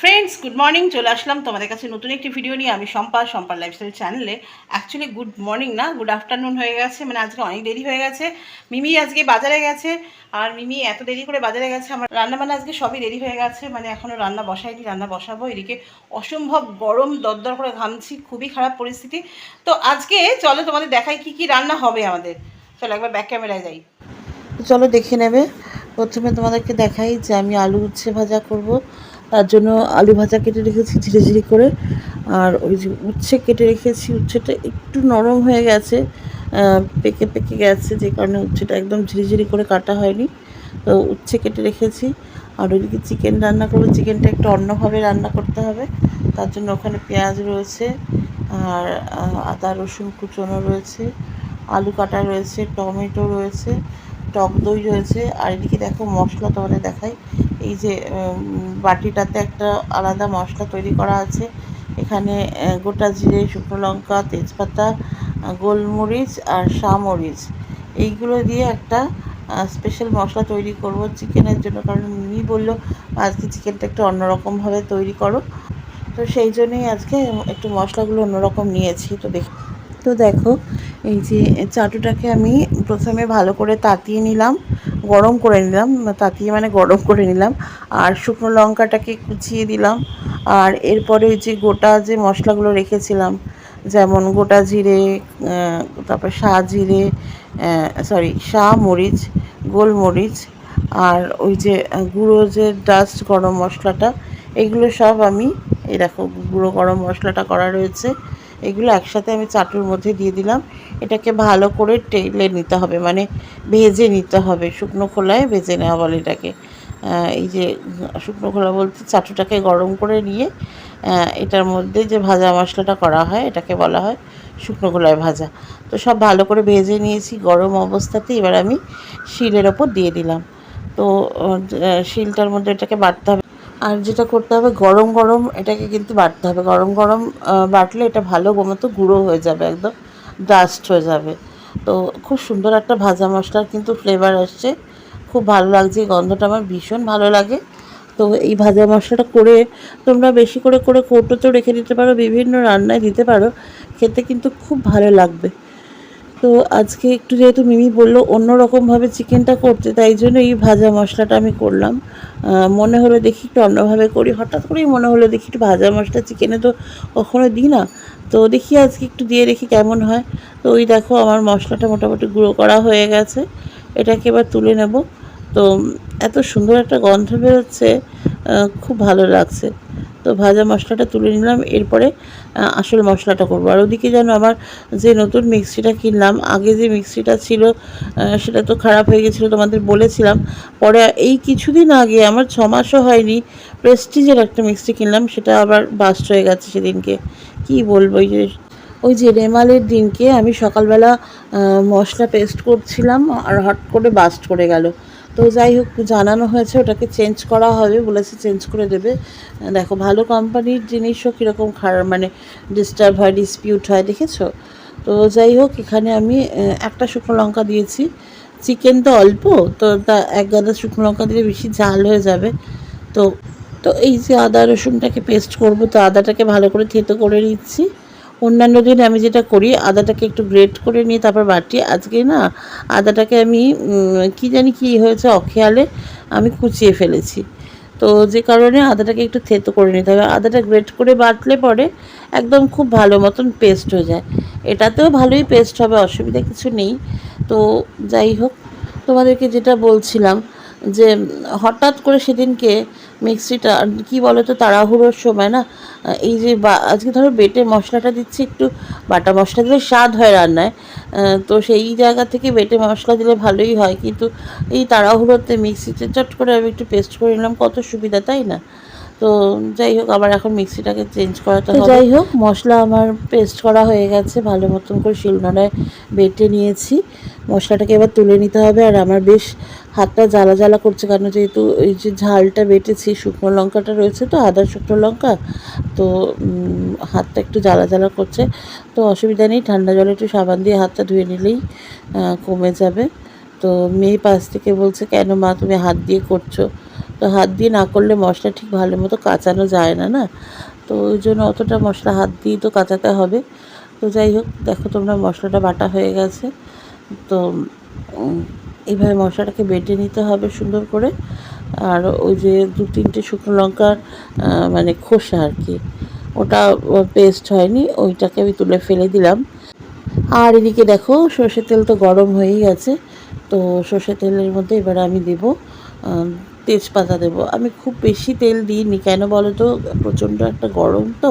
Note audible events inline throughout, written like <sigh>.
Friends good morning চলে আসলাম তোমাদের কাছে নতুন একটি ভিডিও নিয়ে। আমি সম্পা সম্পার লাইফস্টাইল চ্যানেলে অ্যাকচুয়ালি গুড মর্নিং না গুড আফটারনুন হয়ে গেছে। মানে আজকে অনেক দেরি হয়ে গেছে। মিমি আজকে বাজারে গেছে। আর মিমি এত দেরি করে বাজারে গেছে, আমার রান্না বান্না আজকে সবই দেরি হয়ে গেছে। মানে এখনও রান্না বসাইনি রান্না বসাবো। এদিকে অসম্ভব গরম, দরদর করে ঘামছি, খুবই খারাপ পরিস্থিতি। তো আজকে চলো তোমাদের দেখাই কি কি রান্না হবে আমাদের। চলো একবার ব্যাক ক্যামেরায় যাই। চলো দেখে নেবে। প্রথমে তোমাদেরকে দেখাই যে আমি আলু উচ্ছে ভাজা করব। তার জন্য আলু ভাজা কেটে রেখেছি ঝিরি ঝিরি করে। আর ওই যে উচ্ছে কেটে রেখেছি, উচ্ছেটা একটু নরম হয়ে গেছে পেকে পেকে গেছে, যে কারণে উচ্ছেটা একদম ঝিরিঝিরি করে কাটা হয়নি। তো উচ্ছে কেটে রেখেছি। আর ওইদিকে চিকেন রান্না করব, চিকেনটা একটু অন্যভাবে রান্না করতে হবে। তার জন্য ওখানে পেঁয়াজ রয়েছে, আর আদা, রসুন কুচোনো রয়েছে, আলু কাটা রয়েছে, টমেটো রয়েছে, টক দই রয়েছে। আর এদিকে দেখো মশলা তোমাদের দেখাই। এই যে বাটিটাতে একটা আলাদা মশলা তৈরি করা আছে। এখানে গোটা জিরে, শুকনো লঙ্কা, তেজপাতা গোলমরিচ আর শামরিচ। এইগুলো দিয়ে একটা স্পেশাল মশলা তৈরি করব চিকেনের জন্য। কারণ মিমি বলল, আজকে চিকেনটা একটু অন্যরকমভাবে তৈরি করো। তো সেই জন্যই আজকে একটু মশলাগুলো অন্যরকম নিয়েছি। তো দেখ, তো দেখো, এই যে চাটুটাকে আমি প্রথমে ভালো করে তাতিয়ে নিলাম। গরম করে নিলাম তাতিয়ে মানে গরম করে নিলাম। আর শুকনো লঙ্কাটাকে কুচিয়ে দিলাম। আর এরপরে ওই যে গোটা যে মশলাগুলো রেখেছিলাম, যেমন গোটা জিরে তারপর শাহ জিরে সরি শাহ মরিচ, গোলমরিচ, আর ওই যে গুঁড়ো যে ডাস্ট গরম মশলাটা, এগুলো সব আমি, এই দেখো, গুঁড়ো গরম মশলাটা করা রয়েছে। এগুলো একসাথে আমি চাটুর মধ্যে দিয়ে দিলাম। এটাকে ভালো করে টেলে নিতে হবে মানে ভেজে নিতে হবে, শুকনো খোলায় ভেজে নেওয়া বলে এটাকে। এই যে শুকনো খোলা বলতে চাটুটাকে গরম করে নিয়ে এটার মধ্যে যে ভাজা মশলাটা করা হয়, এটাকে বলা হয় শুকনো খোলায় ভাজা। তো সব ভালো করে ভেজে নিয়েছি, গরম অবস্থাতে এবার আমি শিলের ওপর দিয়ে দিলাম। তো শিলটার মধ্যে এটাকে বাড়তে হবে। আর যেটা করতে হবে, গরম গরম এটাকে কিন্তু বাটতে হবে। গরম গরম বাটলে এটা ভালো মতো গুঁড়ো হয়ে যাবে একদম ডাস্ট হয়ে যাবে। তো খুব সুন্দর একটা ভাজা মশলার কিন্তু ফ্লেভার আসছে। খুব ভালো লাগছে গন্ধটা আমার ভীষণ ভালো লাগে। তো এই ভাজা মশলাটা করে তোমরা বেশি করে করে কৌটোতেও রেখে দিতে পারো, বিভিন্ন রান্নায় দিতে পারো, খেতে কিন্তু খুব ভালো লাগবে। তো আজকে একটু যেহেতু মিমি বলল অন্য রকমভাবে চিকেনটা করতে, তাই জন্য এই ভাজা মশলাটা আমি করলাম। মনে হলো দেখি একটু অন্যভাবে করি, হঠাৎ করেই মনে হলো দেখি একটু ভাজা মশলা চিকেনে তো কখনো দিই না। তো দেখি আজকে একটু দিয়ে দেখি কেমন হয়। তো ওই দেখো আমার মশলাটা মোটামুটি গুঁড়ো করা হয়ে গেছে, এটাকে এবার তুলে নেব। তো এত সুন্দর একটা গন্ধ বেরোচ্ছে খুব ভালো লাগছে। তো ভাজা মশলাটা তুলে নিলাম, এরপরে আসল মশলাটা করব। আর ওদিকে যেন আমার যে নতুন মিক্সিটা কিনলাম, আগে যে মিক্সিটা ছিল সেটা তো খারাপ হয়ে গেছিল তোমাদের বলেছিলাম। পরে এই কিছুদিন আগে, আমার ছ মাসও হয়নি প্রেস্টিজের একটা মিক্সি কিনলাম, সেটা আবার বাস্ট হয়ে গেছে সেদিনকে। কি বলব যে, ওই যে রেমালের দিনকে আমি সকালবেলা মশলা পেস্ট করছিলাম, আর হট করে বাস্ট করে গেল। তো যাই হোক, জানানো হয়েছে, ওটাকে চেঞ্জ করা হবে বলেছে চেঞ্জ করে দেবে। দেখো, ভালো কোম্পানির জিনিসও কীরকম খারাপ মানে ডিস্টার্ব হয় ডিসপিউট হয়, দেখেছ? তো যাই হোক, এখানে আমি একটা শুকনো লঙ্কা দিয়েছি। চিকেন তো অল্প, তো তা এক গাদা শুকনো লঙ্কা দিলে বেশি ঝাল হয়ে যাবে। তো তো এই যে আদা রসুনটাকে পেস্ট করব, তো আদাটাকে ভালো করে থেতো করে নিচ্ছি। অন্যান্য দিন আমি যেটা করি, আদাটাকে একটু গ্রেট করে নিয়ে তারপর বাটি। আজকে না, আদাটাকে আমি কি জানি কি হয়েছে অখেয়ালে আমি কুচিয়ে ফেলেছি। তো যে কারণে আদাটাকে একটু থেতো করে নিতে হবে। আদাটা গ্রেট করে বাটলে পরে একদম খুব ভালো মতন পেস্ট হয়ে যায়। এটাতেও ভালোই পেস্ট হবে, অসুবিধা কিছু নেই। তো যাই হোক, তোমাদেরকে যেটা বলছিলাম যে, হঠাৎ করে সেদিনকে মিক্সিটা কি বলো তো তাড়াহুড়োর সময় না এই যে আজকে ধরো বেটে মশলাটা দিচ্ছি একটু বাটা মশলা দিলে স্বাদ হয় রান্নায় তো সেই জায়গা থেকে বেটে মশলা দিলে ভালোই হয় কিন্তু এই তাড়াহুড়োতে মিক্সিতে চট করে আমি একটু পেস্ট করে নিলাম কত সুবিধা তাই না? তো যাই হোক আবার এখন মিক্সিটাকে চেঞ্জ করাতে হবে। যাই হোক মশলা আমার পেস্ট করা হয়ে গেছে ভালো মতন করে শিলনোড়ায় বেটে নিয়েছি মশলাটাকে এবার তুলে নিতে হবে আর আমার বেশ হাতটা জ্বালা জ্বালা করছে, কারণ যেহেতু এই যে ঝালটা বেটেছি, শুকনো লঙ্কাটা রয়েছে তো, আদা, শুকনো লঙ্কা, তো হাতটা একটু জ্বালা জ্বালা করছে, তো অসুবিধা নেই, ঠান্ডা জলে একটু সাবান দিয়ে হাতটা ধুয়ে নিলেই কমে যাবে। তো মেয়ে পাশ থেকে বলছে, কেন মা, তুমি হাত দিয়ে করছ? তো হাত দিয়ে না করলে মশলা ঠিক ভালো মতো কাঁচানো যায় না না? তো ওই জন্য অতটা মশলা হাত দিয়ে তো কাঁচাতে হবে। তো যাই হোক, দেখো তোমরা মশলাটা বাটা হয়ে গেছে। তো এইভাবে মশলাটাকে বেটে নিতে হবে সুন্দর করে। আর ওই যে দু তিনটে শুকনো লঙ্কার মানে খোসা আর কি, ওটা পেস্ট হয়নি, ওইটাকে আমি তুলে ফেলে দিলাম। আর এদিকে দেখো, সর্ষের তেল তো গরম হয়েই গেছে, তো সর্ষের তেলের মধ্যে এবারে আমি দেব তেজপাতা দেব। আমি খুব বেশি তেল দিইনি, কেন বলো তো? প্রচণ্ড একটা গরম তো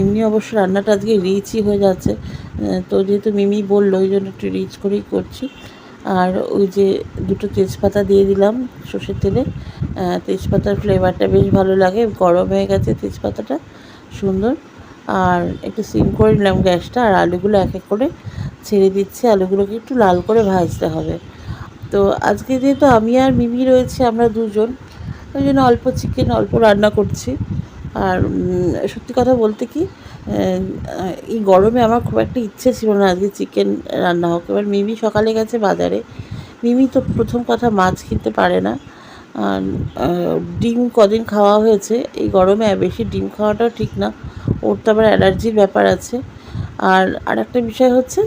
এমনি অবশ্য রান্নাটা আজকে রিচই হয়ে যাচ্ছে তো যেহেতু মিমি বলল, ওই জন্য একটু রিচ করেই করছি। আর ওই যে দুটো তেজপাতা দিয়ে দিলাম সর্ষের তেলে। তেজপাতার ফ্লেভারটা বেশ ভালো লাগে, গরম হয়ে গেছে তেজপাতাটা, সুন্দর। আর একটু সিম করে নিলাম গ্যাসটা, আর আলুগুলো এক এক করে ছেড়ে দিচ্ছি। আলুগুলোকে একটু লাল করে ভাজতে হবে। তো আজকে যেহেতু আমি আর মিমি রয়েছে, আমরা দুজন, ওই জন্য অল্প চিকেন অল্প রান্না করছি। আর সত্যি কথা বলতে কি এই গরমে আমার খুব একটা ইচ্ছে ছিল না আজকে চিকেন রান্না হোক। এবার মিমি সকালে গেছে বাজারে। মিমি তো প্রথম কথা মাছ কিনতে পারে না। আর ডিম কদিন খাওয়া হয়েছে। এই গরমে বেশি ডিম খাওয়াটাও ঠিক না। ওর তো আবার অ্যালার্জির ব্যাপার আছে। আর আর একটা বিষয় হচ্ছে,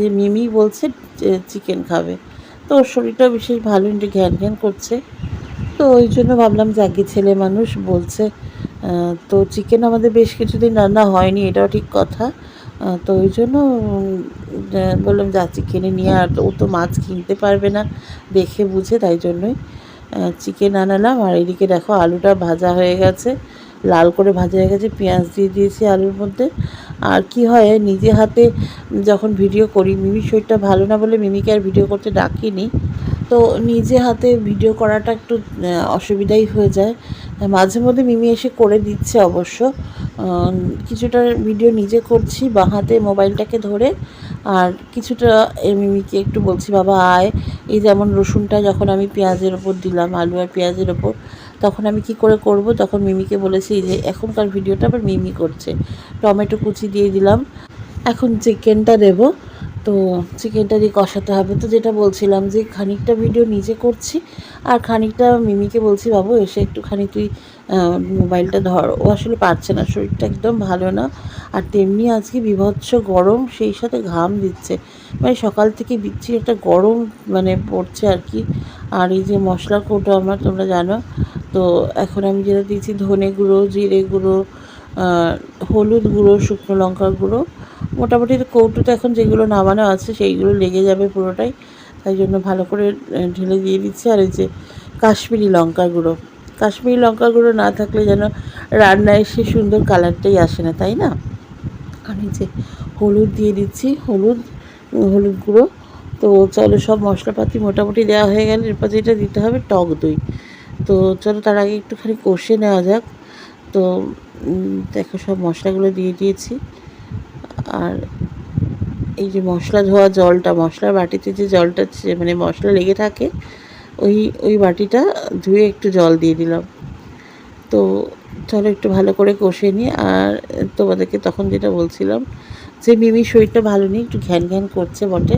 যে মিমি বলছে চিকেন খাবে। তো ওর শরীরটাও বিশেষ ভালো, একটু ঘ্যান ঘ্যান করছে। তো ওই জন্য ভাবলাম যে আগে ছেলে মানুষ বলছে তো চিকেন আমাদের বেশ কিছুদিন রান্না হয়নি, এটাও ঠিক কথা। তো ওই জন্য বললাম যা চিকেনে নিয়ে, আর ও তো মাছ কিনতে পারবে না দেখে বুঝে, তাই জন্যই চিকেন আনালাম। আর এদিকে দেখো আলুটা ভাজা হয়ে গেছে, লাল করে ভাজা হয়ে গেছে, পেঁয়াজ দিয়ে দিয়েছি আলুর মধ্যে। আর কি হয়, নিজে হাতে যখন ভিডিও করি, মিমির শরীরটা ভালো না বলে মিমিকে আর ভিডিও করতে ডাকিনি। তো নিজে হাতে ভিডিও করাটা একটু অসুবিধাই হয়ে যায়। মাঝে মধ্যে মিমি এসে করে দিচ্ছে অবশ্য। কিছুটা ভিডিও নিজে করছি, বাঁ হাতে মোবাইলটাকে ধরে। আর কিছুটা মিমিকে একটু বলছি, বাবা, আয়। এই যেমন রসুনটা যখন আমি পেঁয়াজের ওপর দিলাম, আলু আর পেঁয়াজের ওপর, তখন আমি কি করে করব? তখন মিমিকে বলেছি যে এখনকার ভিডিওটা আবার মিমি করছে। টমেটো কুচি দিয়ে দিলাম। এখন চিকেনটা দেবো। তো চিকেনটা দিয়ে কষাতে হবে। তো যেটা বলছিলাম যে খানিকটা ভিডিও নিজে করছি আর খানিকটা মিমিকে বলছি, বাবু, এসে একটুখানি তুই মোবাইলটা ধর। ও আসলে পারছে না, শরীরটা একদম ভালো না। আর তেমনি আজকে বিভৎস গরম, সেই সাথে ঘাম দিচ্ছে। মানে সকাল থেকে বিচ্ছি একটা গরম মানে পড়ছে আর কি। আর এই যে মশলা কৌটো আমার, তোমরা জানো। তো এখন আমি যেটা দিয়েছি, ধনে গুঁড়ো, জিরে গুঁড়ো হলুদ গুঁড়ো, শুকনো লঙ্কার গুঁড়ো। মোটামুটি কৌটোতে এখন যেগুলো নামানো আছে, সেইগুলো লেগে যাবে পুরোটাই। তাই জন্য ভালো করে ঢেলে দিয়ে দিচ্ছি। আর এই যে কাশ্মীরি লঙ্কা গুঁড়ো। কাশ্মীরি লঙ্কা গুঁড়ো না থাকলে যেন রান্নায় সে সুন্দর কালারটাই আসে না, তাই না? আর যে হলুদ দিয়ে দিচ্ছি, হলুদ হলুদ গুঁড়ো। তো চলো সব মশলাপাতি মোটামুটি দেওয়া হয়ে গেলে, এরপর যেটা দিতে হবে টক দই। তো চলো তার আগে একটুখানি কষে নেওয়া যাক। তো দেখো, সব মশলাগুলো দিয়ে দিয়েছি। আর এই যে মশলা ধোয়া জলটা, মশলার বাটিতে যে জলটা মানে মশলা লেগে থাকে, ওই ওই বাটিটা ধুয়ে একটু জল দিয়ে দিলাম। তো চলো একটু ভালো করে কষে নিই। আর তোমাদেরকে তখন যেটা বলছিলাম যে, মিমির শরীরটা ভালো নেই, একটু ঘ্যান ঘ্যান করছে বটে।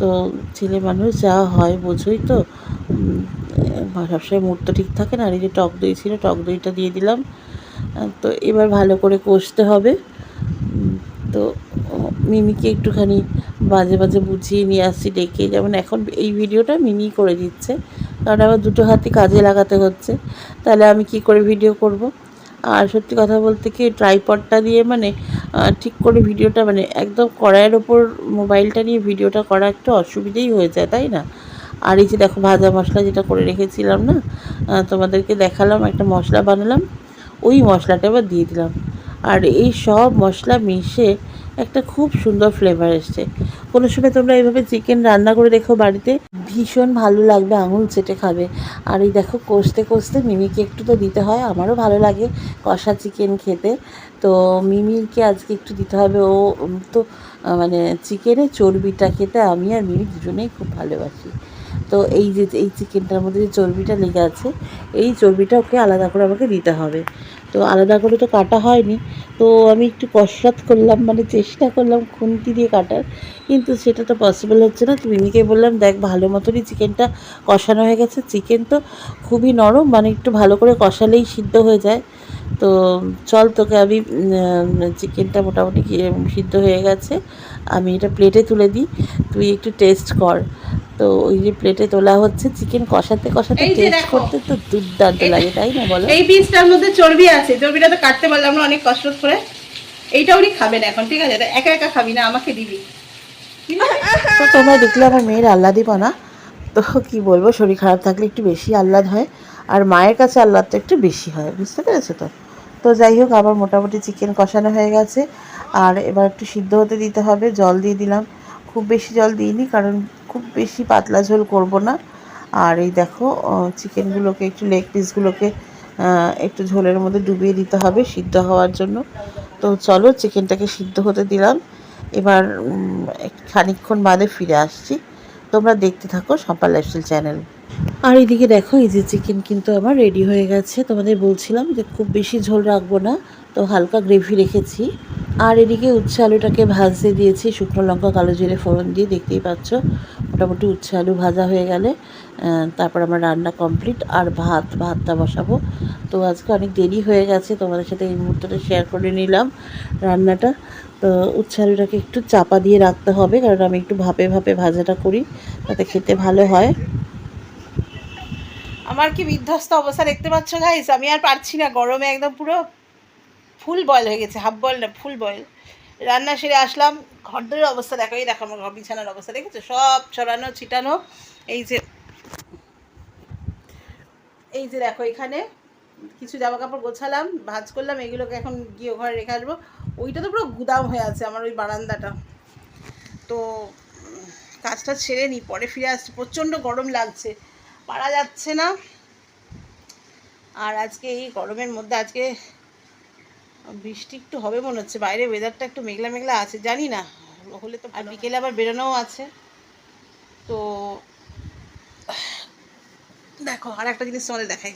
তো ছেলে মানুষ যা হয় বোঝোই তো। সবসময় মুড তো ঠিক থাকে না। আর এই যে টক দই ছিল, টক দইটা দিয়ে দিলাম। তো এবার ভালো করে কষতে হবে। তো মিমিকে একটুখানি বাজে বাজে বুঝিয়ে নিয়ে আসছি ডেকে। যেমন এখন এই ভিডিওটা মিমি করে দিচ্ছে, কারণ আমার দুটো হাতই কাজে লাগাতে হচ্ছে। তাহলে আমি কি করে ভিডিও করব? আর সত্যি কথা বলতে কি ট্রাইপডটা দিয়ে মানে ঠিক করে ভিডিওটা মানে একদম কড়াইয়ের ওপর মোবাইলটা নিয়ে ভিডিওটা করা একটু অসুবিধেই হয়ে যায়, তাই না? আর এই যে দেখো ভাজা মশলা যেটা করে রেখেছিলাম না তোমাদেরকে দেখালাম, একটা মশলা বানালাম। ওই মশলাটা এবার দিয়ে দিলাম। আর এই সব মশলা মিশে একটা খুব সুন্দর ফ্লেভার এসছে। কোনো সময় তোমরা এইভাবে চিকেন রান্না করে দেখো বাড়িতে, ভীষণ ভালো লাগবে আঙুল চেটে খাবে। আর এই দেখো, কষতে কষতে মিমিকে একটু তো দিতে হয়, আমারও ভালো লাগে কষা চিকেন খেতে। তো মিমিকে আজকে একটু দিতে হবে। ও তো মানে চিকেনের চর্বিটা খেতে আমি আর মিমি দুজনেই খুব ভালোবাসি। তো এই যে, এই চিকেনটার মধ্যে যে চর্বিটা লেগে আছে, এই চর্বিটা ওকে আলাদা করে আমাকে দিতে হবে। তো আলাদা করে তো কাটা হয়নি। তো আমি একটু কসরত করলাম মানে চেষ্টা করলাম খুন্তি দিয়ে কাটার, কিন্তু সেটা তো পসিবল হচ্ছে না। তো মিমিকে বললাম, দেখ, ভালো মতনই চিকেনটা কষানো হয়ে গেছে। চিকেন তো খুবই নরম মানে একটু ভালো করে কষালেই সিদ্ধ হয়ে যায়। তো চল তোকে আমি চিকেনটা মোটামুটি সিদ্ধ হয়ে গেছে। আমি এটা প্লেটে তুলে দিই। তুই একটু টেস্ট কর। তো ওই যে প্লেটে তোলা হচ্ছে চিকেন কষাতে কষাতে টেস্ট করতে তো দুর্দান্ত লাগে তাই না বলো? এই পিসটার মধ্যে চর্বি আছে চর্বিটা তো কাটতে পারলাম না অনেক কষ্ট করে। এইটা উনি খাবেন এখন ঠিক আছে? এটা একা একা খাবি না আমাকে দিবি। তো তোমরা দেখলে আমার মেয়ের আহ্লাদিপনা। তো কি বলব শরীর খারাপ থাকলে একটু বেশি আহ্লাদ হয় আর মায়ের কাছে আহ্লাদটা একটু বেশি হয় বুঝতে পেরেছ তো? তো যাই হোক আবার মোটামুটি চিকেন কষানো হয়ে গেছে আর এবার একটু সিদ্ধ হতে দিতে হবে জল দিয়ে দিলাম। খুব বেশি জল দিইনি, কারণ খুব বেশি পাতলা ঝোল করব না। আর এই দেখো চিকেনগুলোকে, একটু লেগ পিসগুলোকে একটু ঝোলের মধ্যে ডুবিয়ে দিতে হবে সিদ্ধ হওয়ার জন্য। তো চলো, চিকেনটাকে সিদ্ধ হতে দিলাম। এবার খানিকক্ষণ বাদে ফিরে আসছি। তোমরা দেখতে থাকো সম্পাল লাইফস্টাইল চ্যানেল। আর এদিকে দেখো, এই যে চিকেন কিন্তু আমার রেডি হয়ে গেছে। তোমাদের বলছিলাম যে খুব বেশি ঝোল রাখব না, তো হালকা গ্রেভি রেখেছি। আর এদিকে উচ্ছে আলুটাকে ভাজতে দিয়েছি। শুকনো লঙ্কা, কালো জিরে, ফোড়ন দিয়ে দেখতেই পাচ্ছ। মোটামুটি উচ্ছে আলু ভাজা হয়ে গেলে তারপর আমার রান্না কমপ্লিট আর ভাত, ভাতটা বসাবো। তো আজকে অনেক দেরি হয়ে গেছে, তোমাদের সাথে এই মুহূর্তটা শেয়ার করে নিলাম রান্নাটা। তো উচ্ছে আলুটাকে একটু চাপা দিয়ে রাখতে হবে, কারণ আমি একটু ভাপে ভাপে ভাজাটা করি, তাতে খেতে ভালো হয়। আমার কি বিধ্বস্ত অবস্থা দেখতে পাচ্ছ গাইস আমি আর পারছি না, গরমে একদম পুরো ফুল বয়েল হয়ে গেছে হাফ বয়েল না ফুল বয়েল রান্না সেরে আসলাম, ঘরদোরের অবস্থা দেখো এই দেখো আমার ঘর বিছানার অবস্থা, দেখেছ? সব ছড়ানো, ছিটানো, এই যে এই যে দেখো এখানে কিছু জামা কাপড় গোছালাম, ভাজ করলাম, এগুলোকে এখন গিয়ে ঘরে রেখে আসব। ওইটা তো পুরো গুদাম হয়ে আছে আমার ওই বারান্দাটা। তো, কাজটা ছেড়ে নিই পরে ফিরে আসছি, প্রচণ্ড গরম লাগছে, পারা যাচ্ছে না। আর আজকে এই গরমের মধ্যে আজকে বৃষ্টি একটু হবে মনে হচ্ছে বাইরে ওয়েদারটা একটু মেঘলা মেঘলা আছে জানি না। হলে তো আর বিকেলে আবার বেরোনোও আছে। তো দেখো আর একটা জিনিস তোমাদের দেখাই।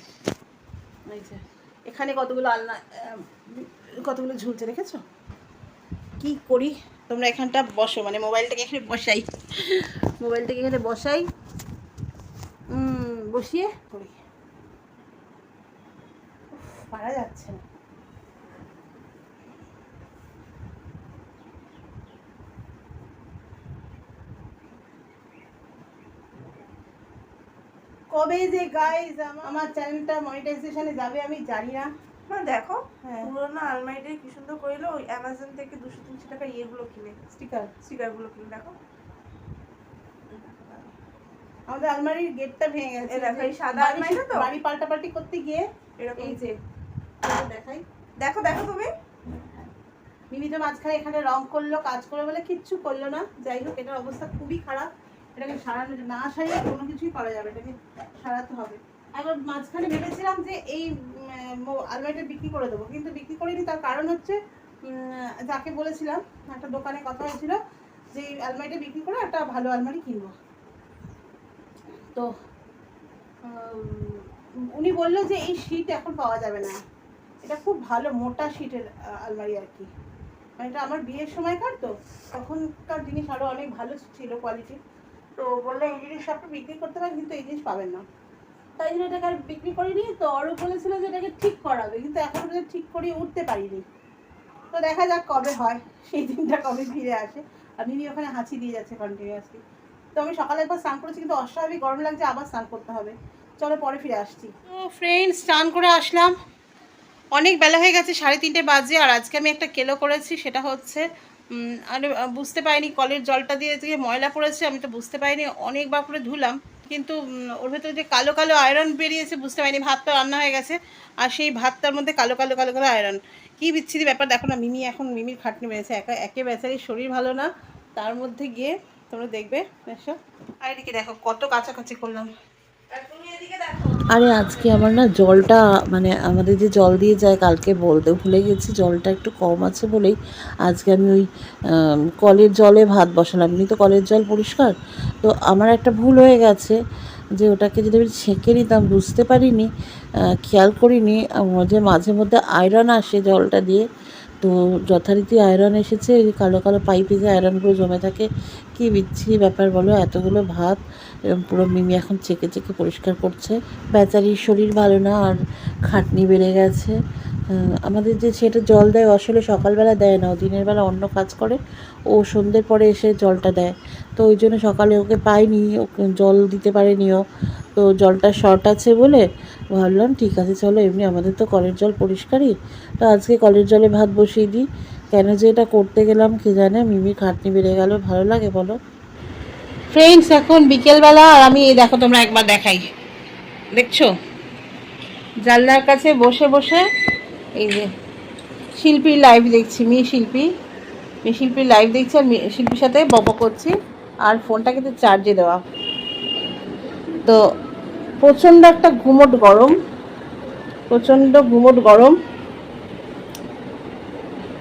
এই যে এখানে কতগুলো আলনা কতগুলো ঝুলছে দেখেছ? কি করি? তোমরা এখানটা বসো মানে মোবাইলটাকে এখানে বসাই। মোবাইলটাকে এখানে বসাই। বসিয়ে করি। পারা যাচ্ছে না। কবে যে গাইজ আমার চ্যানেলটা মনিটাইজেশনে যাবে আমি জানি না। না দেখো হ্যাঁ। পুরোনো আলমারিটা কি সুন্দর করিলো ওই অ্যামাজন থেকে দুশো তিনশো টাকা ইয়েগুলো কিনে। স্টিকার স্টিকারগুলো কিনে দেখো। আমাদের আলমারির গেটটা ভেঙে গেছে। এই দেখো, এই সাদা আলমারিটা তো? বাড়ি পাল্টাপাল্টি করতে গিয়ে এরকম। এই যে দেখাই। দেখো দেখো তুমি। মিমি তো মাঝখানে এখানে রং করল কাজ করে বলে কিচ্ছু করল না। যাই হোক এটার অবস্থা খুবই খারাপ। এটাকে সারানো না সারিয়ে কোনো কিছুই করা যাবে এটাকে সারাতে হবে। একবার মাঝখানে ভেবেছিলাম যে এই আলমারিটা বিক্রি করে দেবো, কিন্তু বিক্রি করিনি, তার কারণ হচ্ছে যাকে বলেছিলাম, একটা দোকানে কথা হয়েছিল যে এই আলমারিটা বিক্রি করে একটা ভালো আলমারি কিনবো। তো উনি বলল যে এই শীট এখন পাওয়া যাবে না। এটা খুব ভালো, মোটা শীটের আলমারি আর কি। মানে এটা আমার বিয়ের সময়কার তো, তখনকার জিনিস আরও অনেক ভালো ছিল কোয়ালিটি তো বলল, এই জিনিস আপনি বিক্রি করতে পারেন, কিন্তু এই জিনিস পাবেন না। তাই জন্য এটাকে আর বিক্রি করিনি। তো অরূপ বলেছিল যে এটাকে ঠিক করাবে, কিন্তু এখন পর্যন্ত ঠিক করিয়ে উঠতে পারিনি। তো দেখা যাক কবে হয়, সেই দিনটা কবে ফিরে আসে। আর মিমি ওখানে হাঁচি দিয়ে যাচ্ছে কন্টিনিউয়াসলি তো আমি সকালে একবার স্নান করেছি, কিন্তু অস্বাভাবিক গরম লাগছে, আবার স্নান করতে হবে। চলো পরে ফিরে আসছি। তো ফ্রেন্ড স্নান করে আসলাম। অনেক বেলা হয়ে গেছে, সাড়ে তিনটে বাজে, আর আজকে আমি একটা কেলো করেছি, সেটা হচ্ছে আর বুঝতে পারিনি, কলের জলটা দিয়ে যে ময়লা পড়েছে, আমি তো বুঝতে পারিনি, অনেকবার করে ধুলাম, কিন্তু ওর ভেতরে যে কালো কালো আয়রন বেরিয়েছে, বুঝতে পারিনি ভাতটা রান্না হয়ে গেছে, আর সেই ভাতটার মধ্যে কালো কালো কালো কালো আয়রন কী বিচ্ছিরি ব্যাপার, দেখো না, মিমি এখন, মিমির খাটনি বেড়েছে একা একে বেচারি শরীর ভালো না, তার মধ্যে গিয়ে তোমরা দেখবে, এসো। আর এদিকে দেখো, কত কাছাকাছি করলাম। আর আজকে আমার না জলটা মানে আমাদের যে জল দিয়ে যায় কালকে বলতে ভুলে গেছি, জলটা একটু কম আছে বলেই আজকে আমি ওই কলের জলে ভাত বসালাম। এমনি তো কলের জল পরিষ্কার? তো আমার একটা ভুল হয়ে গেছে যে ওটাকে যদি আমি ছেঁকে নিতাম, বুঝতে পারিনি খেয়াল করিনি যে মাঝে মধ্যে আয়রন আসে জলটা দিয়ে তো যথারীতি আয়রন এসেছে কালো কালো পাইপে যে আয়রনগুলো জমে থাকে, কি বিচ্ছি ব্যাপার বলো, এতগুলো ভাত পুরো মিমি এখন চেকে চেকে পরিষ্কার করছে। বেচারির শরীর ভালো না, আর খাটনি বেড়ে গেছে। আমাদের যে সেটা জল দেয় আসলে সকালবেলা দেয় না, ও দিনের বেলা অন্য কাজ করে, ও সন্ধ্যের পরে এসে জলটা দেয়। তো ওই জন্য সকালে ওকে পাইনি ওকে জল দিতে পারেনি ও। তো জলটা শর্ট আছে বলে ভাবলাম, ঠিক আছে চলো, এমনি আমাদের তো কলের জল পরিষ্কারই। তো আজকে কলের জলে ভাত বসিয়ে দিই। কেন যে এটা করতে গেলাম কে জানে মিমি খাটনি বেড়ে গেল, ভালো লাগে বলো? ফ্রেন্ডস এখন বিকেলবেলা, আর আমি দেখো তোমরা একবার দেখাই। দেখছ? জানলার কাছে বসে বসে এই যে, শিল্পীর লাইভ দেখছি, মেয়ে শিল্পী। মেয়ে শিল্পীর লাইভ দেখছি আর শিল্পীর সাথে বক করছি। আর ফোনটা কিন্তু চার্জে দেওয়া। তো প্রচণ্ড একটা ঘুমট গরম। প্রচণ্ড ঘুমট গরম।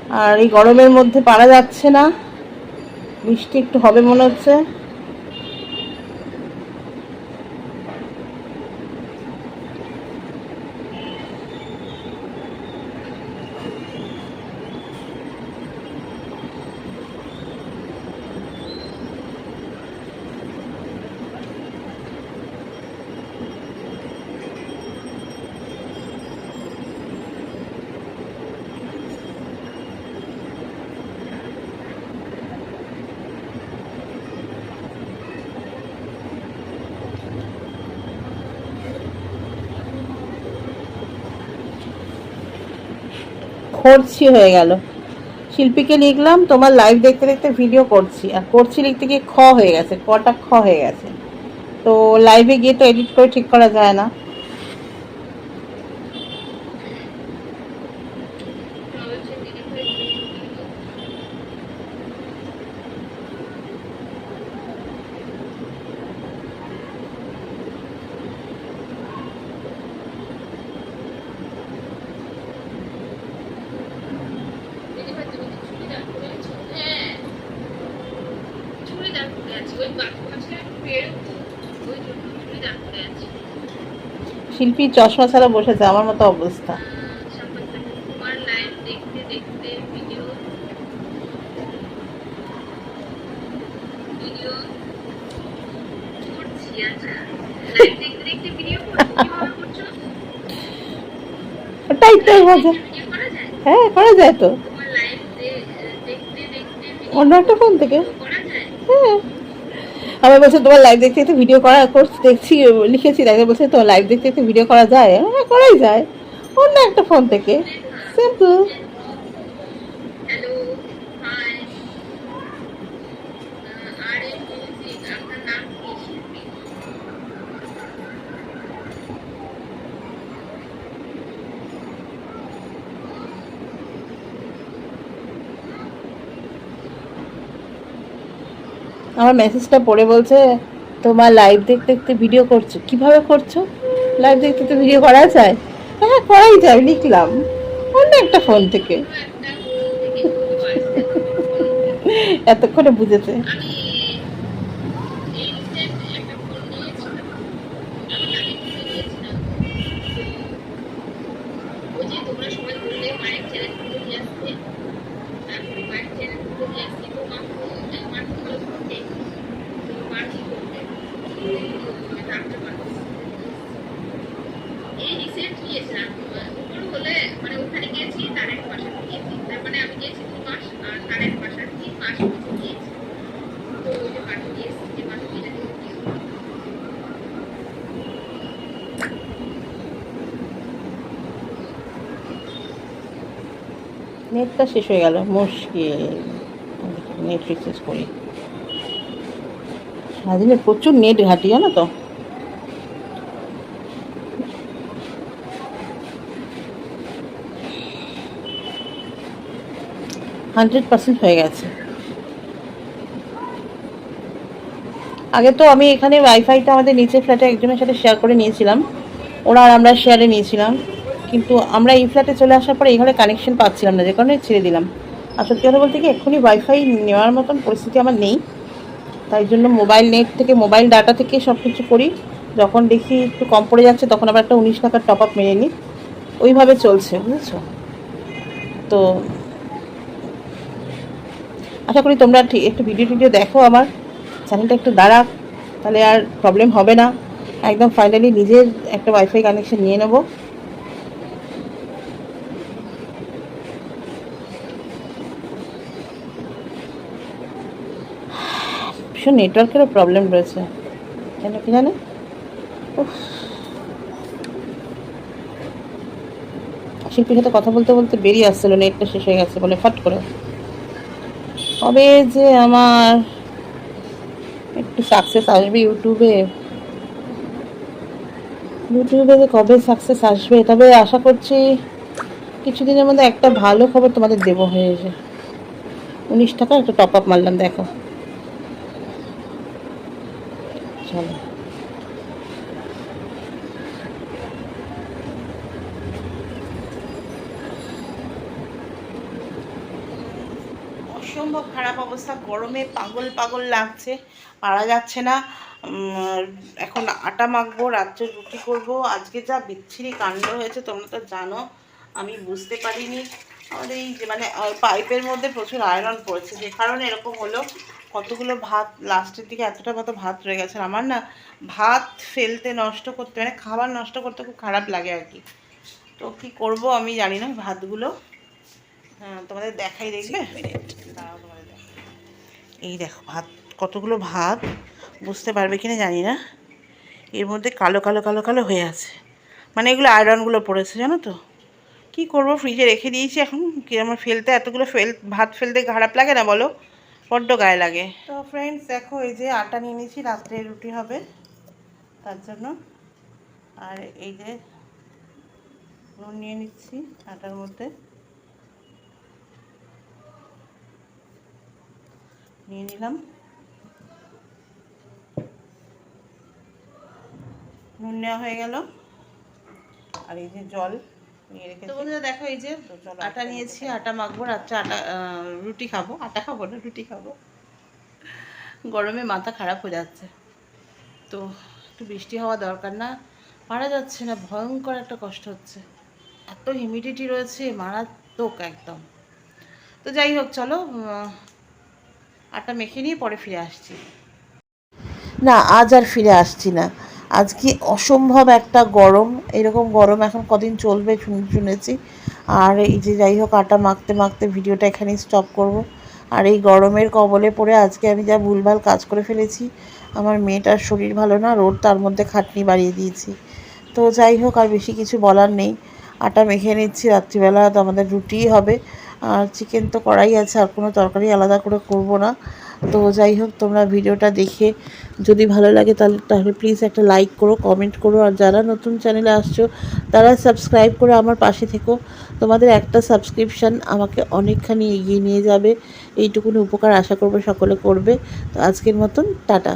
আর এই গরমের মধ্যে পারা যাচ্ছে না। বৃষ্টি একটু হবে মনে হচ্ছে। খরচি হয়ে গেল। শিল্পীকে লিখলাম, তোমার লাইভ দেখতে দেখতে ভিডিও করছি। আর করছি লিখতে গিয়ে খ হয়ে গেছে, কটা খ হয়ে গেছে। তো লাইভে গিয়ে তো এডিট করে ঠিক করা যায় না চুড়িদার পরে আছি ওই পাশে আমি বেরোবো ওই জন্য চুড়িদার পরে আছি শিল্পী চশমা ছাড়া বসেছে আমার মতো অবস্থা। ওটাই তো মজা হ্যাঁ করা যায় তো। অন্য একটা ফোন থেকে। হ্যাঁ। আমার বলছে, তোমার লাইভ দেখতে দেখতে ভিডিও করা করছি দেখছি, লিখেছি দেখে বলছে, তোমার লাইভ দেখতে দেখতে ভিডিও করা যায়? হ্যাঁ করাই যায়। অন্য একটা ফোন থেকে। সিম্পল আমার মেসেজটা পড়ে বলছে তোমার লাইভ দেখতে দেখতে ভিডিও করছ। কীভাবে করছ? লাইভ দেখতে তো ভিডিও করা যায়? হ্যাঁ করাই যায় লিখলাম। অন্য একটা ফোন থেকে। <laughs> এতক্ষণে বুঝেছে আমি এই রিসেন্ট একটা ফোন নিয়েছিলাম আমি আগে ফোন নিয়েছিলাম ওই যে তোমরা সবাই বললে মায়ের চ্যানেলগুলো নিয়ে আসতে তারপরে মায়ের চ্যানেলগুলো নিয়ে আসতে তো মা মা কি ভালো করতে মা কি করতে ডাক্তার মানুষ এই রিসেন্ট নিয়েছিলাম বড় হলে মানে ওখানে গিয়েছি তার এক মাস আগে গিয়েছি তার মানে আমি গিয়েছি দু মাস আর তার এক মাস আর তিন মাস হচ্ছে গিয়েছি তো ওই যে পাঠিয়ে দিয়েছি যে মাস এটা দিয়ে দিও নেটটা শেষ হয়ে গেল। মুশকিল। নেট রিচার্জ করি। সারাদিনে প্রচুর নেট ঘাটি, জানো তো? হান্ড্রেড পার্সেন্ট হয়ে গেছে। আগে তো আমি এখানে ওয়াইফাইটা আমাদের নিচে ফ্ল্যাটে একজনের সাথে শেয়ার করে নিয়েছিলাম। ওরা আর আমরা শেয়ারে নিয়েছিলাম। কিন্তু আমরা এই ফ্ল্যাটে চলে আসার পরে এই ঘরে কানেকশন পাচ্ছিলাম না, যে কারণে ছেড়ে দিলাম। আর সত্যি কথা বলতে কি, এক্ষুনি ওয়াইফাই নেওয়ার মতন পরিস্থিতি আমার নেই। তাই জন্য মোবাইল নেট থেকে মোবাইল ডাটা থেকে সব কিছু করি। যখন দেখি একটু কম পড়ে যাচ্ছে, তখন আবার একটা উনিশ টাকার টপ আপ মেরে নিই। ওইভাবে চলছে, বুঝেছ? তো আশা করি তোমরা ঠিক, একটু ভিডিও টিডিও দেখো আমার। চ্যানেলটা একটু দাঁড়াক, তাহলে আর প্রবলেম হবে না। একদম ফাইনালি নিজের একটা ওয়াইফাই কানেকশন নিয়ে নেব। ভীষণ নেটওয়ার্কেরও প্রবলেম রয়েছে। কেন কি জানে। শিল্পীর সাথে কথা বলতে বলতে বেরিয়ে আসছিল নেটটা শেষ হয়ে গেছে বলে ফট করে। কবে যে আমার একটু সাকসেস আসবে ইউটিউবে? ইউটিউবে যে কবে সাকসেস আসবে তবে আশা করছি কিছুদিনের মধ্যে একটা ভালো খবর তোমাদের দেবো হয়ে যে উনিশ টাকা একটা টপ আপ মারলাম, দেখো। চলো অসম্ভব খারাপ অবস্থা। গরমে পাগল পাগল লাগছে, পারা যাচ্ছে না। এখন আটা মাখবো, রাত্রে রুটি করব। আজকে যা বিচ্ছিরি কাণ্ড হয়েছে, তোমরা তো জানো, আমি বুঝতে পারিনি। আমাদের এই যে মানে পাইপের মধ্যে প্রচুর আয়রন পড়েছে। যে কারণে এরকম হলো কতগুলো ভাত লাস্টের দিকে এতটা মতো ভাত রয়ে গেছে। আমার না ভাত ফেলতে নষ্ট করতে মানে খাবার নষ্ট করতে খুব খারাপ লাগে আর কি। তো কি করব আমি জানি না ভাতগুলো। হ্যাঁ তোমাদের দেখাই দেখবে। এই দেখো ভাত কতগুলো ভাত বুঝতে পারবে কিনা জানি না। এর মধ্যে কালো কালো কালো কালো হয়ে আছে। মানে এগুলো আয়রনগুলো পড়েছে জানো তো? কি করব? ফ্রিজে রেখে দিয়েছি। এখন কি আমার ফেলতে, এতগুলো ফেল, ভাত ফেলতে খারাপ লাগে না বলো? বড্ড গায়ে লাগে। তো ফ্রেন্ডস দেখো, এই যে আটা নিয়ে নিয়েছি, রাত্রে রুটি হবে। তার জন্য। আর এই যে নুন নিয়ে নিচ্ছি আটার মধ্যে। নিয়ে নিলাম। নুন নেওয়া হয়ে গেল। আর এই যে জল। নিয়ে রেখেছি। তো বন্ধুরা দেখো এই যে আটা নিয়েছি আটা মাখবো রাত্রে আটা রুটি খাব। আটা খাব না রুটি খাব। গরমে মাথা খারাপ হয়ে যাচ্ছে। তো একটু বৃষ্টি হওয়া দরকার না। মারা যাচ্ছে না ভয়ঙ্কর একটা কষ্ট হচ্ছে। এত হিউমিডিটি রয়েছে মারাত্মক একদম। তো যাই হোক চলো আটা মেখে নিয়ে পরে ফিরে আসছি। না আজ আর ফিরে আসছি না। আজকে অসম্ভব একটা গরম? এরকম গরম এখন কদিন চলবে শুন- শুনেছি। আর এই যে যাই হোক, আটা মাখতে মাখতে ভিডিওটা এখানেই স্টপ করব। আর এই গরমের কবলে পড়ে আজকে আমি যা ভুলভাল কাজ করে ফেলেছি, আমার মেয়েটার শরীর ভালো না রোদ তার মধ্যে খাটনি বাড়িয়ে দিয়েছি। তো যাই হোক, আর বেশি কিছু বলার নেই। আটা মেখে নিচ্ছি, রাত্রিবেলা তো আমাদের রুটিই হবে। আর চিকেন তো করাই আছে, আর কোনো তরকারি আলাদা করে করব না। তো যাই হোক, তোমরা ভিডিওটা দেখে যদি ভালো লাগে তাহলে তাহলে প্লিজ একটা লাইক করো কমেন্ট করো, আর যারা নতুন চ্যানেলে আসছো, তারা সাবস্ক্রাইব করে আমার পাশে থেকো। তোমাদের একটা সাবস্ক্রিপশান আমাকে অনেকখানি এগিয়ে নিয়ে যাবে। এইটুকুনি উপকার আশা করব সকলে করবে। তো আজকের মতন, টাটা।